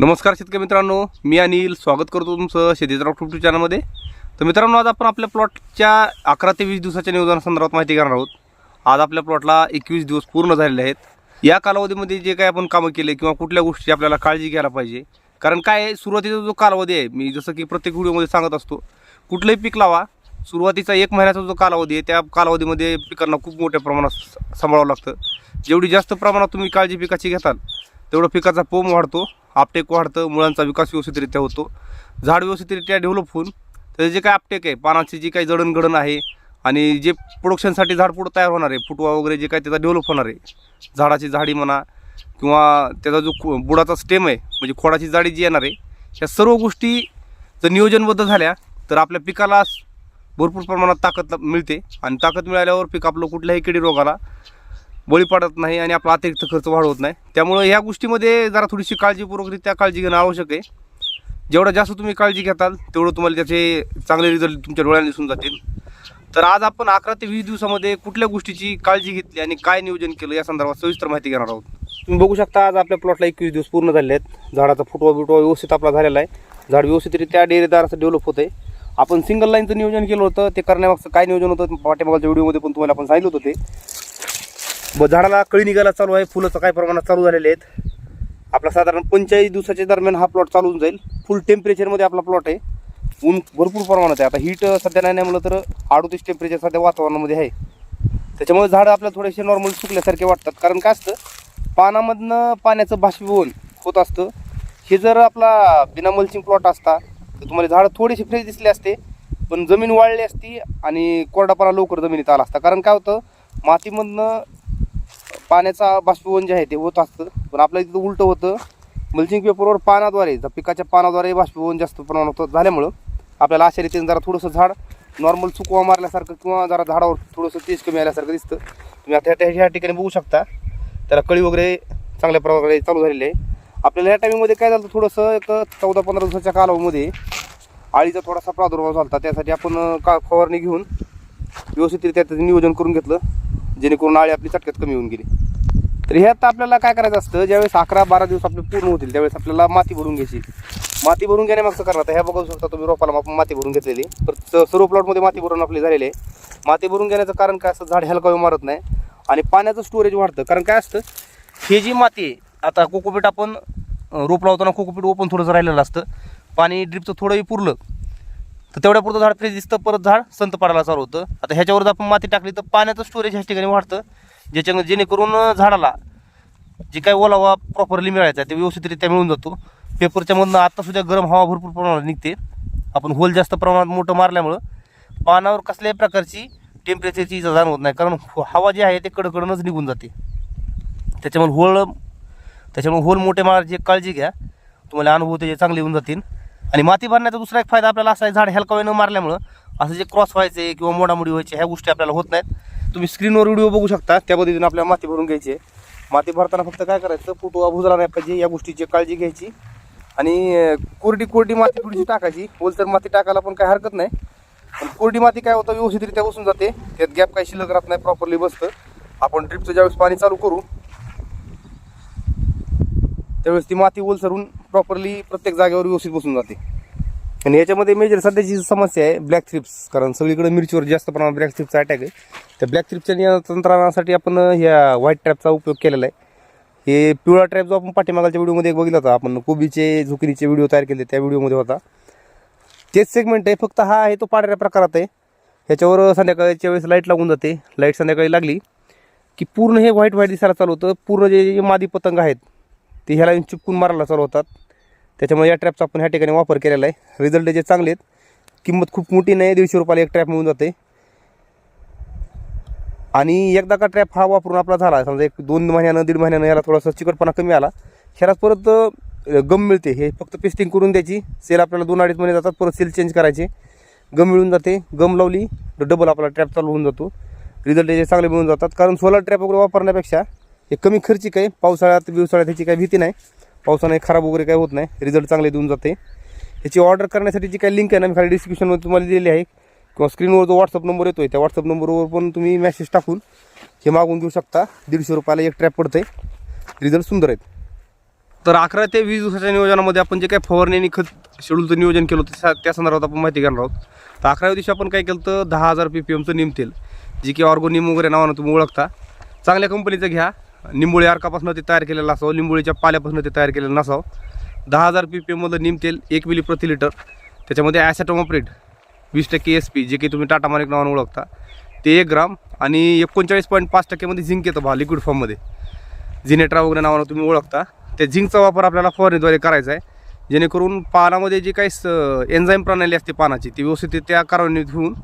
नमस्कार शेतकरी मित्रांनो मी अनिल स्वागत करतो तुमचं शेतीचा डॉक्टर यूट्यूब चॅनलमध्ये तर मित्रांनो आज आपण आपल्या प्लॉटच्या अकरा ते वीस दिवसाच्या नियोजनासंदर्भात माहिती घेणार आहोत. आज आपल्या प्लॉटला एकवीस दिवस पूर्ण झालेले आहेत. या कालावधीमध्ये जे काही आपण कामं केले किंवा कुठल्या गोष्टीची आपल्याला काळजी घ्यायला पाहिजे कारण काय आहे, सुरुवातीचा जो कालावधी आहे मी जसं की प्रत्येक व्हिडिओमध्ये सांगत असतो कुठलंही पीक लावा सुरुवातीचा एक महिन्याचा जो कालावधी आहे त्या कालावधीमध्ये पिकांना खूप मोठ्या प्रमाणात स- सांभाळावं लागतं. जेवढी जास्त प्रमाणात तुम्ही काळजी पिकाची घेताल तेवढं पिकाचा पोम वाढतो आपटेक वाढतं मुळांचा विकास व्यवस्थितरित्या होतो. झाड व्यवस्थितरित्या डेव्हलप होऊन त्याचं जे काही आपटेक आहे पानाची जी काही जडणघडण आहे आणि जे प्रोडक्शनसाठी झाड पुढं तयार होणार आहे फुटवा वगैरे जे काही त्याचा डेव्हलप होणार आहे झाडाची झाडी म्हणा किंवा त्याचा जो खो- बुडाचा स्टेम आहे म्हणजे खोडाची जाडी जी येणार आहे ह्या सर्व गोष्टी जर नियोजनबद्ध झाल्या तर आपल्या पिकाला भरपूर प्रमाणात ताकद मिळते. आणि ताकद मिळाल्यावर पीक आपलं कुठल्याही किडी रोगाला बळी पडत नाही आणि आपला अतिरिक्त खर्च वाढवत नाही. त्यामुळे ह्या गोष्टीमध्ये जरा थोडीशी काळजीपूर्वकरित्या काळजी घेणं आवश्यक आहे. जेवढं जास्त तुम्ही काळजी घेताल तेवढं तुम्हाला त्याचे चांगले रिझल्ट तुमच्या डोळ्याने दिसून जातील. तर आज आपण अकरा ते वीस दिवसामध्ये कुठल्या गोष्टीची काळजी घेतली आणि काय नियोजन केलं या संदर्भात सविस्तर माहिती घेणार आहोत. तुम्ही बघू शकता आज आपल्या प्लॉटला एकवीस दिवस पूर्ण झाले आहेत. झाडाचा फुटवा बिटवा व्यवस्थित आपला झालेला आहे. झाड व्यवस्थितरित्या डेरेदार असं डेव्हलप होतं आहे आपण सिंगल लाईनचं नियोजन केलं होतं ते करण्यामागचं काय नियोजन होतं पाठीमागच्या व्हिडिओमध्ये पण तुम्हाला आपण सांगितलं होतं ते. ब झाडाला कळी निघायला चालू आहे फुलाचं काही प्रमाणात चालू झालेले आहेत. आपला साधारण पंचेचाळीस दिवसाच्या दरम्यान हा प्लॉट चालू होऊन जाईल. फुल टेम्परेचरमध्ये आपला प्लॉट आहे. ऊन भरपूर प्रमाणात आहे. आता हीट सध्या नाही नाही म्हणलं तर अडोतीस टेम्परेचर सध्या वातावरणामध्ये आहे. त्याच्यामुळे झाडं आपल्याला थोडेसे नॉर्मल सुकल्यासारखे वाटतात. कारण काय असतं? पानामधनं पाण्याचं बाष्पीभवन होत असतं. हे जर आपला बिना मल्चिंग प्लॉट असता तर तुम्हाला झाडं थोडीशी फ्रेश दिसले असते पण जमीन वाळली असती आणि कोरडापणा लवकर जमिनीत आला असता. कारण काय होतं? मातीमधनं पाण्याचा बाष्पीभवन जे आहे ते होत असतं. पण आपल्या तिथं उलटं होतं. मल्चिंग पेपरवर पानाद्वारे पिकाच्या पानाद्वारे बाष्पीभवन जास्त प्रमाणात होत झाल्यामुळं आपल्याला अशा रीतीने जरा थोडंसं झाड नॉर्मल चुकवा मारल्यासारखं किंवा जरा झाडावर थोडंसं तेज कमी आल्यासारखं दिसतं. तुम्ही आता ह्या ह्या ठिकाणी बघू शकता. त्याला कळी वगैरे चांगल्या प्रकारे चालू झालेली आहे. आपल्याला ह्या टायमिंगमध्ये काय झालं थोडंसं एक चौदा पंधरा दिवसाच्या कालावधीमध्ये आळीचा थोडासा प्रादुर्भाव झाला त्यासाठी आपण का फवारणी घेऊन व्यवस्थितरित्या त्याचं नियोजन करून घेतलं. जेणेकरून आळी आपली चटक्यात कमी होऊन गेली. तर ह्यात आपल्याला काय करायचं असतं? ज्यावेळेस अकरा बारा दिवस आपले पूर्ण होतील त्यावेळेस आपल्याला माती भरून घ्यायची. माती भरून घेण्यामागचं कारण आता ह्या बघू शकता तुम्ही रोपाला आपण माती भरून घेतलेली. तर सर्व प्लॉटमध्ये माती भरून आपली झालेली आहे. माती भरून घेण्याचं कारण काय असतं? झाड हलकावे मारत नाही. आणि पाण्याचं स्टोरेज वाढतं. कारण काय असतं? हे जी माती आहे आता कोकोपीट आपण रोप लावताना कोकोपीट ओपन थोडंसं राहिलेलं असतं. पाणी ड्रिपचं थोडंही पुरलं तर तेवढ्या पुरतं झाड फ्रेश दिसतं परत झाड संत पडायला चालू होतं. आता ह्याच्यावर जर आपण माती टाकली तर पाण्याचं स्टोरेज ह्या ठिकाणी वाढतं ज्याच्या जेणेकरून झाडाला जे काही ओलावा प्रॉपरली मिळायचा आहे ते व्यवस्थितरित्या मिळून जातो. पेपरच्यामधनं आत्तासुद्धा गरम हवा भरपूर प्रमाणात निघते. आपण होल जास्त प्रमाणात मोठं मारल्यामुळं पानावर कसल्याही प्रकारची टेम्परेचरची इजा जाणवत नाही कारण हवा जी आहे ते कडकडूनच निघून जाते. त्याच्यामुळे होळ त्याच्यामुळे होल मोठे मारायची काळजी घ्या. तुम्हाला अनुभव त्याचे चांगले येऊन जातील. आणि माती भरण्याचा दुसरा एक फायदा आपल्याला असा आहे झाड हेलकावेनं मारल्यामुळं असं जे क्रॉस व्हायचे किंवा मोडामोडी व्हायचे ह्या गोष्टी आपल्याला होत नाहीत. तुम्ही स्क्रीनवर व्हिडिओ बघू शकता त्या पद्धतीने आपल्याला माती भरून घ्यायची आहे. माती भरताना फक्त काय करायचं फुटवा भुजला नाही पाहिजे या गोष्टीची काळजी घ्यायची. आणि कोरडी कोरडी माती थोडीशी टाकायची. ओलसर माती टाकायला पण काही हरकत नाही. पण कोरडी माती काय होतं व्यवस्थितरित्या बसून जाते. त्यात गॅप काही शिल्लक राहत नाही प्रॉपरली बसतं. आपण ड्रिपचं ज्यावेळेस पाणी चालू करू त्यावेळेस ती माती ओलसरून प्रॉपरली प्रत्येक जागेवर व्यवस्थित बसून जाते. आणि याच्यामध्ये मेजर सध्याची जी समस्या आहे ब्लॅक थ्रिप्स कारण सगळीकडे मिरचीवर जास्त प्रमाणात ब्लॅक थ्रिप्सचा अटॅक आहे. त्या ब्लॅक थ्रिप्सच्या नियंत्रणासाठी आपण ह्या व्हाईट ट्रॅपचा उपयोग केलेला आहे. हे पिवळा ट्रॅप जो आपण पाठीमागालच्या व्हिडिओमध्ये एक बघितला होता. आपण कोबीचे झुकिनीचे व्हिडिओ तयार केले त्या व्हिडिओमध्ये होता. तेच सेगमेंट आहे. फक्त हा आहे तो पांढऱ्या प्रकारात आहे. ह्याच्यावर संध्याकाळच्या वेळेस लाइट लागून जाते. लाइट संध्याकाळी लागली की पूर्ण हे व्हाईट व्हाईट दिसायला चालू होतं. पूर्ण जे जे मादी पतंग आहेत ते ह्याला चिपकून मारायला चालू होतात. त्याच्यामुळे या ट्रॅपचा आपण ह्या ठिकाणी वापर केलेला आहे. रिझल्ट जे चांगले आहेत किंमत खूप मोठी नाही दीडशे रुपयाला एक ट्रॅप मिळून जाते. आणि एकदा का ट्रॅप हा वापरून आपला झाला समजा एक दोन महिन्यानं दीड महिन्यानं याला थोडासा चिकटपणा कमी आला ह्यालाच परत गम मिळते. हे फक्त पेस्टिंग करून द्यायची. सेल आपल्याला दोन अडीच महिने जातात परत सेल चेंज करायचे. गम मिळून जाते. गम लावली तर डबल आपला ट्रॅप चालू होऊन जातो. रिझल्ट त्याचे चांगले मिळून जातात. कारण सोलर ट्रॅप वगैरे वापरण्यापेक्षा हे कमी खर्चिक आहे. पावसाळ्यात दिवसाळ्यात ह्याची काही भीती नाही. पावसाने खराब वगैरे काही होत नाही. रिझल्ट चांगले देऊन जाते. ह्याची ऑर्डर करण्यासाठी जी काही लिंक आहे ना मी खाली डिस्क्रिप्शनमध्ये तुम्हाला दिलेली आहे. किंवा स्क्रीनवर जो व्हॉट्सअप नंबर येतो आहे त्या व्हॉट्सअप नंबरवर पण तुम्ही मेसेज टाकून हे मागून घेऊ शकता. दीडशे रुपयाला एक ट्रॅप पडतं आहे रिझल्ट सुंदर आहेत. तर अकरा ते वीस दिवसाच्या नियोजनामध्ये आपण जे काही फवारणी आणि खत शेड्यूलचं नियोजन केलं होतं त्या- संदर्भात आपण माहिती घेणार आहोत. तर अकराव्या दिवशी आपण काय केलं तर दहा हजार पी पी एमचं निम तेल जे की ऑर्गोनिम वगैरे नावानं तुम्ही ओळखता. चांगल्या कंपनीचं घ्या. निंबोळी अर्कापासून ते तयार केलेलं असावं निंबोळीच्या पाल्यापासून ते तयार केलेलं नसावं. दहा हजार पी पी एममधलं निम तेल एक मिली प्रति लिटर त्याच्यामध्ये ॲसेटोमोप्रेट वीस टक्के एस पी जे की तुम्ही टाटा मानिक नावानं ओळखता ते एक ग्राम आणि एकोणचाळीस पॉईंट पाच टक्केमध्ये झिंक येतं बा लिक्विड फॉर्ममध्ये झिनेट्रा वगैरे नावानं तुम्ही ओळखता. त्या झिंकचा वापर आपल्याला फवारणीद्वारे करायचा आहे. जेणेकरून पानामध्ये जी काही एन्झाईम प्रणाली असते पानाची ती व्यवस्थित त्या कार्यान्वित होऊन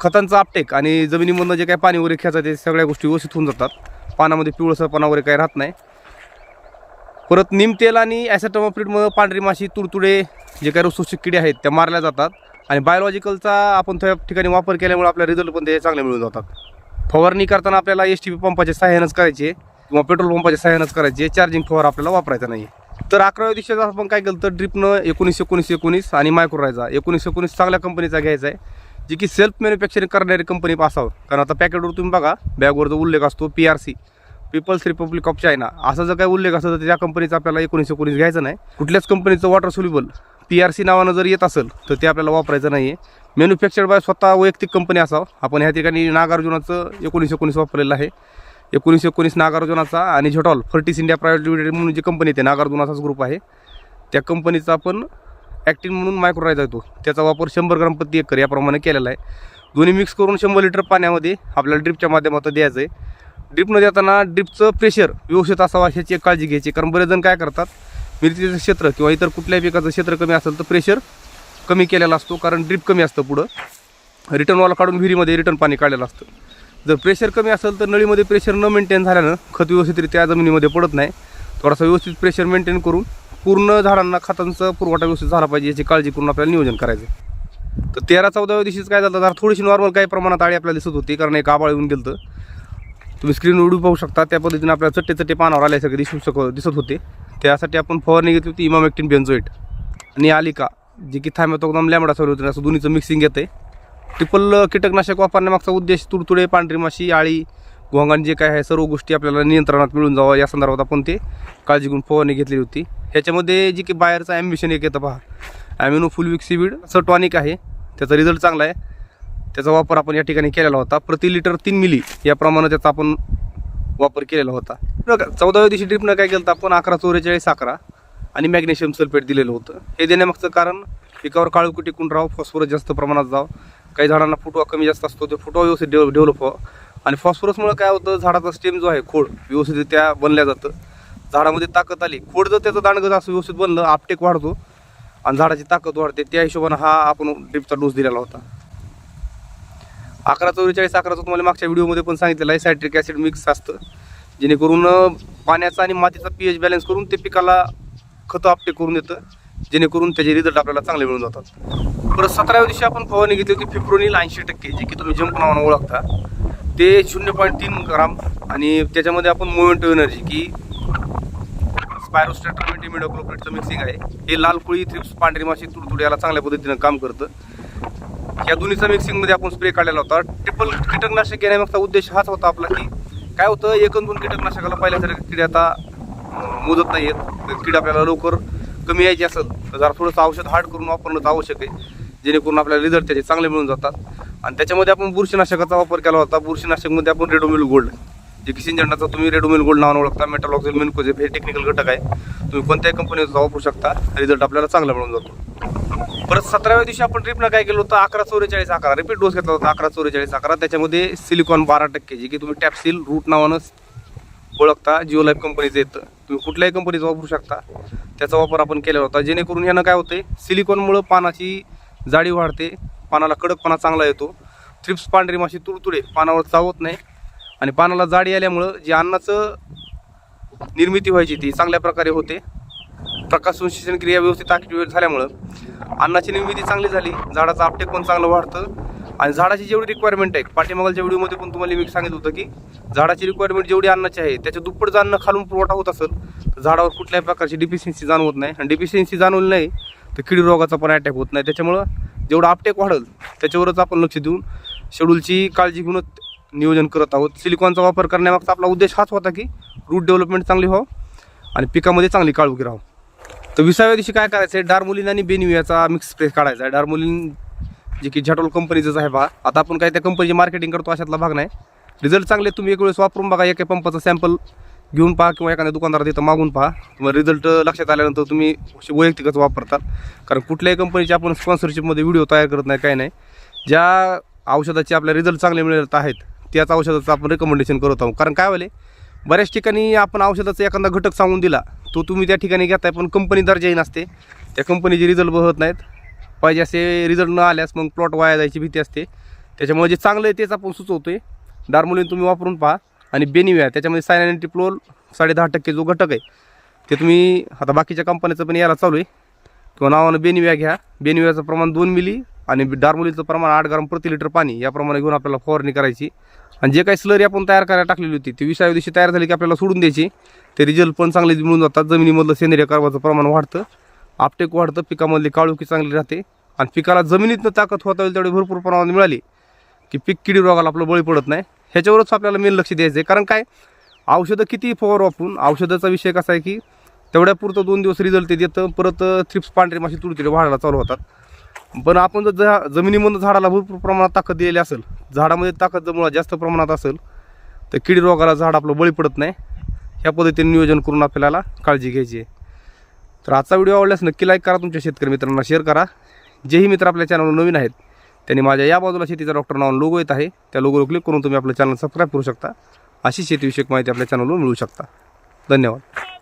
खतांचा आपटेक आणि जमिनीमधनं जे काही पाणी वगैरे खेळतात ते सगळ्या गोष्टी व्यवस्थित होऊन जातात. पानामध्ये पिवळसरपणा वगैरे काही राहत नाही. परत निम तेल आणि ॲसेटोमोप्रिटमुळे पांढरी माशी तुडतुडे जे काही रुसुसिक किडे आहेत त्या मारल्या जातात. आणि बायोलॉजिकलचा आपण त्या ठिकाणी वापर केल्यामुळे आपल्या रिझल्ट पण ते चांगले मिळून जातात. फवारणी करताना आपल्याला एस टी पी पंपाच्या सहाय्यानंच करायचे किंवा पेट्रोल पंपाच्या सहाय्यानंच करायचे चार्जिंग फवार आपल्याला वापरायचा नाही तर अकराव्या दिवशी आपण काय केलं तर ड्रिपनं एकोणीस एकोणीस एकोणीस आणि मायक्रोरायचा एकोणीस एकोणीस चांगल्या कंपनीचा घ्यायचा आहे. जी की सेल्फ मॅन्युफॅक्चरिंग करणारी कंपनी असावं. कारण आता पॅकेटवर तुम्ही बघा बॅगवर जो उल्लेख असतो P R C people's republic of China असा जर काही उल्लेख असतो तर त्या कंपनीचा आपल्याला एकोणीस एकोणीस घ्यायचं नाही. कुठल्याच कंपनीचं water soluble P R C नावानं जर येत असेल तर ते आपल्याला वापरायचं नाही आहे मॅन्युफॅक्चर बाय स्वतः वैयक्तिक कंपनी असावं. आपण ह्या ठिकाणी नागार्जुनाचं एकोणीस एकोणीस वापरलेलं आहे. एकोणीस एकोणीस नागार्जुनाचा आणि झोटॉल फर्टिस इंडिया प्रायव्हेट लिमिटेड म्हणून जी कंपनी आहे नागार्जुनाचाच ग्रुप आहे. त्या कंपनीचा आपण ॲक्टिन म्हणून मायक्रोरायझा येतो त्याचा वापर शंभर ग्राम प्रति एकर याप्रमाणे केलेला आहे. दोन्ही मिक्स करून शंभर लिटर पाण्यामध्ये आपल्याला ड्रिपच्या माध्यमातून द्यायचं आहे. ड्रिपनं देताना ड्रिपचं प्रेशर व्यवस्थित असावा ह्याची एक काळजी घ्यायची कारण बरेच जण काय करतात मिरचीचं क्षेत्र किंवा इतर कुठल्याही पिकाचं क्षेत्र कमी असेल तर प्रेशर कमी केलेला असतो. कारण ड्रिप कमी असतं पुढं. रिटर्नवाला काढून विहिरीमध्ये रिटर्न पाणी काढलेलं असतं. जर प्रेशर कमी असेल तर नळीमध्ये प्रेशर न मेंटेन झाल्यानं खत व्यवस्थितरित्या जमिनीमध्ये पडत नाही. थोडासा व्यवस्थित प्रेशर मेंटेन करून पूर्ण झाडांना खतांचा पुरवठा व्यवस्थित झाला पाहिजे याची काळजी करून आपल्याला नियोजन करायचं आहे. तर तेरा चौदाव्या दिवशीच काय झालं तर थोडीशी नॉर्मल काही प्रमाणात आळी आपल्याला दिसत होती कारण एक आबाळ येऊन गेलं तुम्ही स्क्रीन उडू पाहू शकता त्या पद्धतीने आपल्याला चट्टे चट्टे पानावर आले सगळे दिसू शक दिसत होते. त्यासाठी आपण फवारणी घेतली होती इमामेक्टिन बेन्झोएट आणि आलिका जे की थायमॅथोग्राम लॅमडा सॉल्युट असं दोन्हीचं मिक्सिंग येतं आहे ट्रिपल कीटकनाशक वापरण्यामागचा उद्देश तुडतुडे पांढरी माशी आळी गोंगान जे काय आहे सर्व गोष्टी आपल्याला नियंत्रणात मिळून जावं. या संदर्भात आपण ते काळजी घेऊन फवारणी घेतली होती. ह्याच्यामध्ये जे की बाहेरचं ॲम्बिशन एक येतं पहा. ॲम्युनो फुल सिविड असं टॉनिक आहे. त्याचा रिझल्ट चांगला आहे. त्याचा वापर आपण या ठिकाणी केलेला होता. प्रति लिटर तीन मिली याप्रमाणे त्याचा आपण वापर केलेला होता. चौदाव्या दिवशी ट्रिपनं काय केलं तर आपण अकरा चौवेचाळीस अकरा आणि मॅग्नेशियम सल्फेट दिलेलं होतं. हे देण्यामागचं कारण पिकावर काळोखी टिकून राहावं फॉस्फरस जास्त प्रमाणात जावं. काही झाडांना फुटवा कमी जास्त असतो ते फुटवा व्यवस्थित डेव्ह डेव्हलप व्हावं. आणि फॉस्फरसमुळे काय होतं झाडाचा स्टेम जो आहे खोड व्यवस्थित त्या बनल्या जातं. झाडामध्ये ताकद आली. खोड जर त्याचं दांडगं असं व्यवस्थित बनलं आपटेक वाढतो आणि झाडाची ताकद वाढते त्या हिशोबानं हा आपण ड्रिपचा डोस दिलेला होता. अकरा चौवेचाळीस अकराचं तुम्हाला मागच्या व्हिडिओमध्ये पण सांगितलेलं आहे सायट्रिक ॲसिड मिक्स असतं. जेणेकरून पाण्याचा आणि मातीचा पी एच बॅलन्स करून ते पिकाला खतं आपटे करून देतं. जेणेकरून त्याचे रिझल्ट आपल्याला चांगले मिळून जातात. परत सतराव्या दिवशी आपण फवारणी घेतली होती फिप्रोनिल ऐंशी टक्के जे की तुम्ही जंप नावानं ओळखता. ते शून्य पॉईंट तीन ग्राम आणि त्याच्यामध्ये आपण मोमेंटो एनर्जी की स्पायरोस्टॅटर मिडोक्लोप्रेटचं मिक्सिंग आहे. हे लाल कुळी थ्रिप्स पांढरी माशी तुडतुड याला चांगल्या पद्धतीनं काम करतं. या दोन्हीचा मिक्सिंगमध्ये आपण स्प्रे काढलेला होता. ट्रिपल कीटकनाशक घेण्यामागचा उद्देश हाच होता आपला की काय होतं एकूण दोन कीटकनाशकाला पाहिल्यासारखं किडे आता मोजत नाही आहेत किड आपल्याला लवकर कमी यायची असेल तर जरा थोडंसं औषध हार्ड करून वापरणं आवश्यक आहे. जेणेकरून आपल्याला रिझल्ट त्याचे चांगले मिळून जातात. आणि त्याच्यामध्ये आपण बुरशीनाशकाचा वापर केला होता. बुरशीनाशकमध्ये आपण रेडोमिल गोल्ड जे की सिंजंडाचा तुम्ही रेडोमिल गोल्ड नावानं ओळखता. मेटालॉक्झिल मिनकोजेप हे टेक्निकल घटक आहे. तुम्ही कोणत्याही कंपनीचा वापरू शकता. रिझल्ट आपल्याला चांगला मिळून जातो. परत सतराव्या दिवशी आपण ट्रिपनं काय केलं होतं? अकरा चौवेचाळीस अकरा. रिपीट डोस घेतला होता अकरा चौवेचाळीस अकरा. त्याच्यामध्ये सिलिकॉन बारा टक्के. जे की तुम्ही टॅपसिल रूट नावानं ओळखता. जिओ लाईफ कंपनीचं येतं. तुम्ही कुठल्याही कंपनीचा वापरू शकता. त्याचा वापर आपण केलेला होता. जेणेकरून ह्यानं काय होते सिलिकॉनमुळं पानाची जाडी वाढते. पानाला कडकपणा चांगला येतो. थ्रिप्स पांढरी माशी तुडतुडे पानावर चावत नाही. आणि पानाला जाडी आल्यामुळं जे अन्नाचं निर्मिती व्हायची ती चांगल्या प्रकारे होते. प्रकाश संश्लेषण क्रिया व्यवस्थित ॲक्टिवेट झाल्यामुळं अन्नाची निर्मिती चांगली झाली. झाडाचं आपटेक पण चांगलं वाढतं. आणि झाडाची जेवढी रिक्वायरमेंट आहे पाठीमागच्या व्हिडिओमध्ये पण तुम्हाला मी सांगितलं होतं की झाडाची रिक्वायरमेंट जेवढी अन्नाची आहे त्याच्या दुप्पट अन्न खालून पुरवठा होत असेल तर झाडावर कुठल्याही प्रकारची डिफिशियन्सी जाणवत नाही. आणि डिफिशियन्सी जाणवली नाही तर किडी रोगाचा पण अटॅक होत नाही. त्याच्यामुळं जेवढं आपटेक वाढेल त्याच्यावरच आपण लक्ष देऊन शेड्यूलची काळजी घेऊनच नियोजन करत आहोत. सिलिकॉनचा वापर करण्यामागचा आपला उद्देश हाच होता की रूट डेव्हलपमेंट चांगली व्हावं आणि पिकामध्ये चांगली काळुकी राहावं तर विसाव्या दिवशी काय करायचं आहे डार्मोलिन आणि बेनिवियाचा मिक्स प्रेस काढायचा आहे. डारमोलिन जे की झॅटोल कंपनीचंच आहे बा. आता आपण काय त्या कंपनीची मार्केटिंग करतो अशातला भाग नाही. रिझल्ट चांगले तुम्ही एक वेळेस वापरून बघा एका पंपाचा सॅम्पल घेऊन पहा किंवा एखाद्या दुकानदारात तिथं मागून पहा. तुम्हाला रिझल्ट लक्षात आल्यानंतर तुम्ही वैयक्तिकच वापरतात. कारण कुठल्याही कंपनीची आपण स्पॉन्सरशिपमध्ये व्हिडिओ तयार करत नाही काही नाही. ज्या औषधाचे आपल्या रिझल्ट चांगले मिळत आहेत त्याच औषधाचं आपण रेकमेंडेशन करत आहोत. कारण काय व्हायले बऱ्याच ठिकाणी आपण औषधाचा एखादा घटक सांगून दिला तो तुम्ही त्या ठिकाणी घेताय पण कंपनी दर्जाही नसते. त्या कंपनीचे रिझल्ट बघत नाहीत. पाहिजे असे रिझल्ट न आल्यास मग प्लॉट वाया जायची भीती असते. त्याच्यामुळे जे चांगलं आहे तेच आपण सुचवतो आहे दारमुलीन तुम्ही वापरून पहा. आणि बेनिव्या त्याच्यामध्ये सायनानिटी प्लोल साडे दहा टक्के जो घटक आहे ते तुम्ही आता बाकीच्या कंपनीचं पण यायला चालू आहे. किंवा नावानं बेनिव्या घ्या. बेनिव्याचं प्रमाण दोन मिली आणि डार्मोलीचं प्रमाण आठ ग्राम प्रति लिटर पाणी याप्रमाणे घेऊन आपल्याला फवारणी करायची. आणि जे काही स्लरी आपण तयार करायला टाकलेली होती ती विसाव्या दिवशी तयार झाली की आपल्याला सोडून द्यायची. ते रिझल्ट पण चांगले मिळून जातात. जमिनीमधलं सेंद्रिय कर्बाचं प्रमाण वाढतं. आपटेक वाढतं पिकामधली काळुकी चांगली राहते. आणि पिकाला जमिनीतनं ताकद होता येईल तेवढी भरपूर प्रमाणात मिळाली की पीक किडी रोगाला आपलं बळी पडत नाही. ह्याच्यावरच आपल्याला मेन लक्ष द्यायचं आहे कारण काय? औषधं किती फवार वापरून औषधाचा विषय कसा आहे की तेवढ्या पुरतं दोन दिवस रिझल्ट ते देतं परत थ्रिप्स पांढरे माशी तुडतुडे वाढायला चालू होतात. पण आपण जर जा जमिनीमधून झाडाला भरपूर प्रमाणात ताकद दिलेली असेल झाडामध्ये ताकद जर जास्त प्रमाणात असेल तर किडी रोगाला झाड आपलं बळी पडत नाही. ह्या पद्धतीने नियोजन करून आपल्याला काळजी घ्यायची आहे. तर आजचा व्हिडिओ आवडल्यास नक्की लाईक करा. तुमच्या शेतकरी मित्रांना शेअर करा. जेही मित्र आपल्या चॅनलवर नवीन आहेत. त्यांनी माझ्या या बाजूला शेतीचा डॉक्टर नावानं लोगो येत आहे. त्या लोगोवर क्लिक करून तुम्ही आपलं चॅनल सबस्क्राईब करू शकता. अशी शेतीविषयक माहिती आपल्या चॅनलवर मिळू शकता. धन्यवाद.